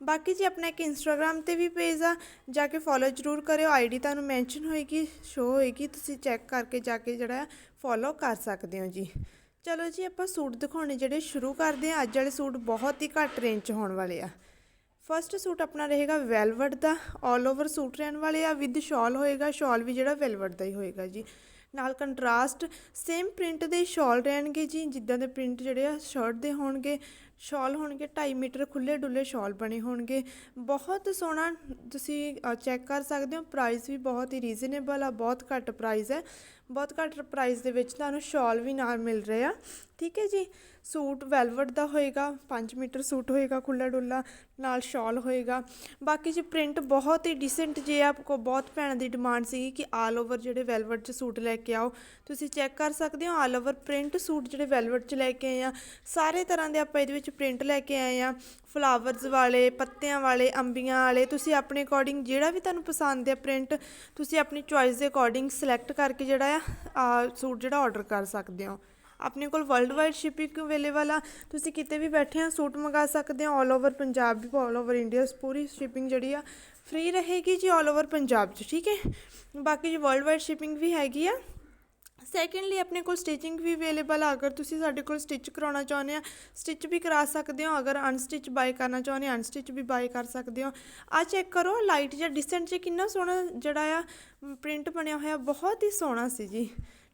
ਬਾਕੀ ਜੀ ਆਪਣਾ ਇੱਕ ਇੰਸਟਾਗ੍ਰam ਤੇ ਵੀ ਪੇਜ ਆ, ਜਾ ਕੇ ਫੋਲੋ ਜ਼ਰੂਰ ਕਰਿਓ ਆਈਡੀ ਤੁਹਾਨੂੰ ਮੈਂਸ਼ਨ ਹੋਏਗੀ ਸ਼ੋ ਹੋਏਗੀ, ਤੁਸੀਂ ਚੈੱਕ ਕਰਕੇ ਜਾ ਕੇ ਜਿਹੜਾ ਫੋਲੋ ਕਰ ਸਕਦੇ ਹੋ ਜੀ। ਚਲੋ ਜੀ, ਆਪਾਂ ਸੂਟ ਦਿਖਾਉਣੇ ਜਿਹੜੇ ਸ਼ੁਰੂ ਕਰਦੇ ਹਾਂ, ਅੱਜ ਵਾਲੇ ਸੂਟ ਬਹੁਤ ਹੀ ਘੱਟ ਰੇਂਜ 'ਚ ਹੋਣ ਵਾਲੇ ਆ। ਫਰਸਟ ਸੂਟ ਆਪਣਾ ਰਹੇਗਾ ਵੈਲਵਟ ਦਾ 올 ਓਵਰ ਸੂਟ ਰਹਿਣ ਵਾਲੇ ਆ ਵਿਦ ਸ਼ਾਲ ਹੋਏਗਾ ਸ਼ਾਲ ਵੀ ਜਿਹੜਾ ਵੈਲਵਟ ਦਾ ਹੀ ਹੋਏਗਾ ਜੀ। ਨਾਲ ਕੰਟਰਾਸਟ ਸੇਮ ਪ੍ਰਿੰਟ ਦੇ ਸ਼ਾਲ ਰਹਿਣਗੇ ਜੀ, ਜਿੱਦਾਂ ਦੇ ਪ੍ਰਿੰਟ ਜਿਹੜੇ ਆ ਸ਼ਰਟ ਦੇ ਹੋਣਗੇ। ਸ਼ਾਲ ਹੋਣਗੇ 2.5 ਮੀਟਰ ਖੁੱਲੇ ਡੁੱਲੇ ਸ਼ਾਲ ਬਣੇ ਹੋਣਗੇ। ਬਹੁਤ ਸੋਹਣਾ ਤੁਸੀਂ ਚੈੱਕ ਕਰ ਸਕਦੇ ਹੋ। ਪ੍ਰਾਈਸ ਵੀ ਬਹੁਤ ਹੀ ਰੀਜ਼ਨੇਬਲ ਆ, ਬਹੁਤ ਘੱਟ ਪ੍ਰਾਈਸ ਹੈ। ਬਹੁਤ ਘੱਟ ਪ੍ਰਾਈਸ ਦੇ ਵਿੱਚ ਤੁਹਾਨੂੰ ਸ਼ਾਲ ਵੀ ਨਾਲ ਮਿਲ ਰਹੇ ਆ। ਠੀਕ ਹੈ ਜੀ? ਸੂਟ ਵੈਲਵਟ ਦਾ ਹੋਏਗਾ 5 ਮੀਟਰ ਸੂਟ ਹੋਏਗਾ ਖੁੱਲਾ ਡੁੱਲਾ ਨਾਲ ਸ਼ਾਲ ਹੋਏਗਾ। ਬਾਕੀ ਜੀ ਪ੍ਰਿੰਟ ਬਹੁਤ ਹੀ ਡੀਸੈਂਟ ਜੇ ਆਪਕੋ ਬਹੁਤ ਭੈਣਾਂ ਦੀ ਡਿਮਾਂਡ ਸੀ ਕਿ ਆਲ ਓਵਰ ਜਿਹੜੇ ਵੈਲਵਟ 'ਚ ਸੂਟ ਲੈ ਕੇ ਆਓ, ਤੁਸੀਂ ਚੈੱਕ ਕਰ ਸਕਦੇ ਹੋ ਆਲ ਓਵਰ ਪ੍ਰਿੰਟ ਸੂਟ ਜਿਹੜੇ ਵੈਲਵਟ 'ਚ ਲੈ ਕੇ ਆਏ ਆ। ਸਾਰੇ ਤਰ੍ਹਾਂ ਦੇ ਆਪਾਂ ਇਹਦੇ ਵਿੱਚ ਪ੍ਰਿੰਟ ਲੈ ਕੇ ਆਏ ਆ ਫਲਾਵਰਸ ਵਾਲੇ, ਪੱਤਿਆਂ ਵਾਲੇ, ਅੰਬੀਆਂ ਵਾਲੇ, ਤੁਸੀਂ ਆਪਣੇ ਅਕੋਰਡਿੰਗ ਜਿਹੜਾ ਵੀ ਤੁਹਾਨੂੰ ਪਸੰਦ ਹੈ ਪ੍ਰਿੰਟ ਤੁਸੀਂ ਆਪਣੀ ਚੁਆਇਸ ਦੇ ਅਕੋਰਡਿੰਗ ਸਿਲੈਕਟ ਕਰਕੇ ਜਿਹੜਾ ਆ ਸੂਟ ਜਿਹੜਾ ਆਰਡਰ ਕਰ ਸਕਦੇ ਹੋ। ਆਪਣੇ ਕੋਲ ਵਰਲਡ ਵਾਈਡ ਸ਼ਿਪਿੰਗ ਅਵੇਲੇਬਲ ਆ। ਤੁਸੀਂ ਕਿਤੇ ਵੀ ਬੈਠੇ ਆ ਸੂਟ ਮੰਗਾ ਸਕਦੇ ਹੋ ਆਲ ਓਵਰ ਪੰਜਾਬ ਵੀ ਆਲ ਓਵਰ ਇੰਡੀਆ ਪੂਰੀ ਸ਼ਿਪਿੰਗ ਜਿਹੜੀ ਆ ਫ੍ਰੀ ਰਹੇਗੀ ਜੀ ਆਲ ਓਵਰ ਪੰਜਾਬ 'ਚ, ਠੀਕ ਹੈ? ਬਾਕੀ ਜੀ ਵਰਲਡ ਵਾਈਡ ਸ਼ਿਪਿੰਗ ਵੀ ਹੈਗੀ ਆ। ਸੈਕੰਡਲੀ ਆਪਣੇ ਕੋਲ ਸਟਿਚਿੰਗ ਵੀ ਅਵੇਲੇਬਲ ਆ। ਅਗਰ ਤੁਸੀਂ ਸਾਡੇ ਕੋਲ ਸਟਿਚ ਕਰਾਉਣਾ ਚਾਹੁੰਦੇ ਆ ਸਟਿਚ ਵੀ ਕਰਾ ਸਕਦੇ ਹੋ। ਅਗਰ ਅਨਸਟਿਚ ਬਾਈ ਕਰਨਾ ਚਾਹੁੰਦੇ ਆ ਅਨਸਟਿਚ ਵੀ ਬਾਈ ਕਰ ਸਕਦੇ ਹੋ। ਆ ਚੈੱਕ ਕਰੋ ਲਾਈਟ ਜਾਂ ਡਿਸੈਂਟ 'ਚ ਕਿੰਨਾ ਸੋਹਣਾ ਜਿਹੜਾ ਆ ਪ੍ਰਿੰਟ ਬਣਿਆ ਹੋਇਆ, ਬਹੁਤ ਹੀ ਸੋਹਣਾ ਸੀ ਜੀ।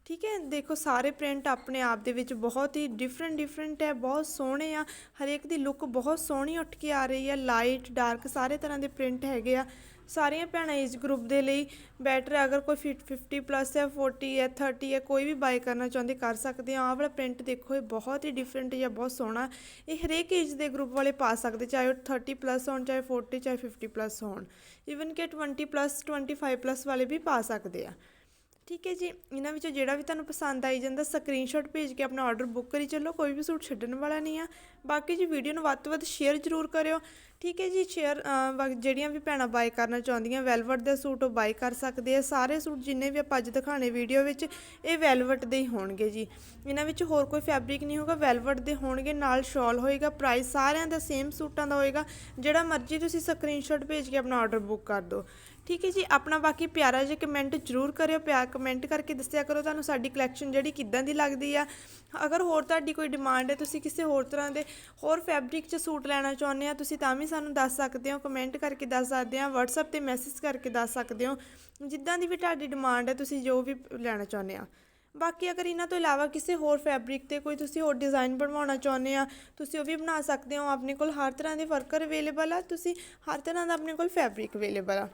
ਠੀਕ ਹੈ? ਦੇਖੋ, ਸਾਰੇ ਪ੍ਰਿੰਟ ਆਪਣੇ ਆਪ ਦੇ ਵਿੱਚ ਬਹੁਤ ਹੀ ਡਿਫਰੈਂਟ ਡਿਫਰੈਂਟ ਹੈ, ਬਹੁਤ ਸੋਹਣੇ ਆ। ਹਰੇਕ ਦੀ ਲੁੱਕ ਬਹੁਤ ਸੋਹਣੀ ਉੱਠ ਕੇ ਆ ਰਹੀ ਹੈ। ਲਾਈਟ ਡਾਰਕ ਸਾਰੇ ਤਰ੍ਹਾਂ ਦੇ ਪ੍ਰਿੰਟ ਹੈਗੇ ਆ। ਸਾਰੀਆਂ ਭੈਣਾਂ ਏਜ ਗਰੁੱਪ ਦੇ ਲਈ ਬੈਟਰ ਅਗਰ ਕੋਈ ਫਿਟ 50 ਪਲੱਸ ਹੈ 40 ਹੈ 30 ਹੈ, ਕੋਈ ਵੀ ਬਾਈ ਕਰਨਾ ਚਾਹੁੰਦੇ ਕਰ ਸਕਦੇ ਆ। ਆਹ ਵਾਲਾ ਪ੍ਰਿੰਟ ਦੇਖੋ, ਇਹ ਬਹੁਤ ਹੀ ਡਿਫਰੈਂਟ ਜਾਂ ਬਹੁਤ ਸੋਹਣਾ। ਇਹ ਹਰੇਕ ਏਜ ਦੇ ਗਰੁੱਪ ਵਾਲੇ ਪਾ ਸਕਦੇ, ਚਾਹੇ ਉਹ 30 ਪਲੱਸ ਹੋਣ, ਚਾਹੇ 40 ਚਾਹੇ 50 ਪਲੱਸ ਹੋਣ। ਇਵਨ ਕਿ 20 ਪਲੱਸ 25 ਪਲੱਸ ਵਾਲੇ ਵੀ ਪਾ ਸਕਦੇ ਆ। ਠੀਕ ਹੈ ਜੀ, ਇਹਨਾਂ ਵਿੱਚੋਂ ਜਿਹੜਾ ਵੀ ਤੁਹਾਨੂੰ ਪਸੰਦ ਆਈ ਜਾਂਦਾ ਸਕਰੀਨਸ਼ਾਟ ਭੇਜ ਕੇ ਆਪਣਾ ਆਰਡਰ ਬੁੱਕ ਕਰੀ ਚੱਲੋ, ਕੋਈ ਵੀ ਸੂਟ ਛੱਡਣ ਵਾਲਾ ਨਹੀਂ ਆ। ਬਾਕੀ ਜੀ ਵੀਡੀਓ ਨੂੰ ਵੱਧ ਤੋਂ ਵੱਧ ਸ਼ੇਅਰ ਜ਼ਰੂਰ ਕਰਿਓ। ਠੀਕ ਹੈ ਜੀ ਸ਼ੇਅਰ ਜਿਹੜੀਆਂ ਵੀ ਭੈਣਾਂ ਬਾਈ ਕਰਨਾ ਚਾਹੁੰਦੀਆਂ ਵੈਲਵਟ ਦੇ ਸੂਟ ਉਹ ਬਾਈ ਕਰ ਸਕਦੇ ਆ। ਸਾਰੇ ਸੂਟ ਜਿੰਨੇ ਵੀ ਆਪਾਂ ਅੱਜ ਦਿਖਾਣੇ ਵੀਡੀਓ ਵਿੱਚ, ਇਹ ਵੈਲਵਟ ਦੇ ਹੀ ਹੋਣਗੇ ਜੀ। ਇਹਨਾਂ ਵਿੱਚ ਹੋਰ ਕੋਈ ਫੈਬਰਿਕ ਨਹੀਂ ਹੋਗਾ ਵੈਲਵਟ ਦੇ ਹੋਣਗੇ, ਨਾਲ ਸ਼ਾਲ ਹੋਏਗਾ ਪ੍ਰਾਈਸ ਸਾਰਿਆਂ ਦਾ ਸੇਮ ਸੂਟਾਂ ਦਾ ਹੋਏਗਾ। ਜਿਹੜਾ ਮਰਜ਼ੀ ਤੁਸੀਂ ਸਕਰੀਨਸ਼ਾਟ ਭੇਜ ਕੇ ਆਪਣਾ ਆਰਡਰ ਬੁੱਕ ਕਰ ਦਿਓ। ਠੀਕ ਹੈ ਜੀ, ਆਪਣਾ ਬਾਕੀ ਪਿਆਰਾ ਜਿਹਾ ਕਮੈਂਟ ਜ਼ਰੂਰ ਕਰਿਓ ਪਿਆਰ ਕਮੈਂਟ ਕਰਕੇ ਦੱਸਿਆ ਕਰੋ ਤੁਹਾਨੂੰ ਸਾਡੀ ਕਲੈਕਸ਼ਨ ਜਿਹੜੀ ਕਿੱਦਾਂ ਦੀ ਲੱਗਦੀ ਆ। ਅਗਰ ਹੋਰ ਤੁਹਾਡੀ ਕੋਈ ਡਿਮਾਂਡ ਹੈ, ਤੁਸੀਂ ਕਿਸੇ ਹੋਰ ਤਰ੍ਹਾਂ ਦੇ ਹੋਰ ਫੈਬਰਿਕ 'ਚ ਸੂਟ ਲੈਣਾ ਚਾਹੁੰਦੇ ਆ, ਤੁਸੀਂ ਤਾਂ ਵੀ ਸਾਨੂੰ ਦੱਸ ਸਕਦੇ ਹੋ ਕਮੈਂਟ ਕਰਕੇ ਦੱਸ ਸਕਦੇ ਆ, WhatsApp ਤੇ ਮੈਸੇਜ ਕਰਕੇ ਦੱਸ ਸਕਦੇ ਹੋ। ਜਿੱਦਾਂ ਦੀ ਵੀ ਤੁਹਾਡੀ ਡਿਮਾਂਡ ਹੈ, ਤੁਸੀਂ ਜੋ ਵੀ ਲੈਣਾ ਚਾਹੁੰਦੇ ਆ। ਬਾਕੀ ਅਗਰ ਇਹਨਾਂ ਤੋਂ ਇਲਾਵਾ ਕਿਸੇ ਹੋਰ ਫੈਬਰਿਕ ਤੇ ਕੋਈ ਤੁਸੀਂ ਹੋਰ ਡਿਜ਼ਾਈਨ ਬਣਵਾਉਣਾ ਚਾਹੁੰਦੇ ਆ, ਤੁਸੀਂ ਉਹ ਵੀ ਬਣਾ ਸਕਦੇ ਹੋ, ਆਪਣੇ ਕੋਲ ਹਰ ਤਰ੍ਹਾਂ ਦੇ ਵਰਕਰ ਅਵੇਲੇਬਲ ਆ, ਤੁਸੀਂ ਹਰ ਤਰ੍ਹਾਂ ਦਾ ਆਪਣੇ ਕੋਲ ਫੈਬਰਿਕ ਅਵੇਲੇਬਲ ਆ।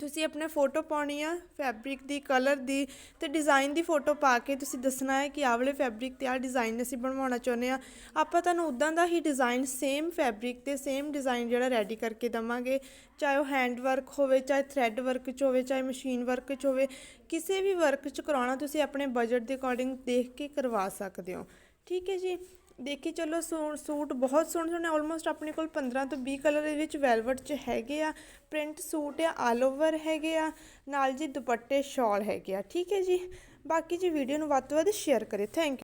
ਤੁਸੀਂ ਆਪਣੇ ਫੋਟੋ ਪਾਉਣੀ ਆ ਫੈਬਰਿਕ ਦੀ, ਕਲਰ ਦੀ ਤੇ ਡਿਜ਼ਾਈਨ ਦੀ ਫੋਟੋ ਪਾ ਕੇ ਤੁਸੀਂ ਦੱਸਣਾ ਹੈ ਕਿ ਆਹ ਵਾਲੇ ਫੈਬਰਿਕ ਤੇ ਆਹ ਡਿਜ਼ਾਈਨ ਅਸੀਂ ਬਣਵਾਉਣਾ ਚਾਹੁੰਦੇ ਆ ਆਪਾਂ ਤੁਹਾਨੂੰ ਉਦਾਂ ਦਾ ਹੀ ਡਿਜ਼ਾਈਨ ਸੇਮ ਫੈਬਰਿਕ ਤੇ ਸੇਮ ਡਿਜ਼ਾਈਨ ਜਿਹੜਾ ਰੈਡੀ ਕਰਕੇ ਦਵਾਂਗੇ। ਚਾਹੇ ਉਹ ਹੈਂਡ ਵਰਕ ਹੋਵੇ, ਚਾਹੇ ਥ੍ਰੈਡ ਵਰਕ 'ਚ ਹੋਵੇ, ਚਾਹੇ ਮਸ਼ੀਨ ਵਰਕ 'ਚ ਹੋਵੇ, ਕਿਸੇ ਵੀ ਵਰਕ 'ਚ ਕਰਾਉਣਾ ਤੁਸੀਂ ਆਪਣੇ ਬਜਟ ਦੇ ਅਕੋਰਡਿੰਗ ਦੇਖ ਕੇ ਕਰਵਾ ਸਕਦੇ ਹੋ। ਠੀਕ ਹੈ ਜੀ? ਦੇਖੀ ਚਲੋ ਸੂਟ ਬਹੁਤ ਸੋਹਣੇ ਸੋਹਣੇ ਆਲਮੋਸਟ ਆਪਣੇ ਕੋਲ 15 ਤੋਂ 20 ਕਲਰ ਦੇ ਵਿੱਚ ਵੈਲਵਟ 'ਚ ਹੈਗੇ ਆ। ਪ੍ਰਿੰਟ ਸੂਟ ਆ ਆਲ ਓਵਰ ਹੈਗੇ ਆ, ਨਾਲ ਜੀ ਦੁਪੱਟੇ ਸ਼ਾਲ ਹੈਗੇ ਆ। ਠੀਕ ਹੈ ਜੀ। ਬਾਕੀ ਜੀ ਵੀਡੀਓ ਨੂੰ ਵੱਧ ਤੋਂ ਵੱਧ ਸ਼ੇਅਰ ਕਰੇ ਥੈਂਕ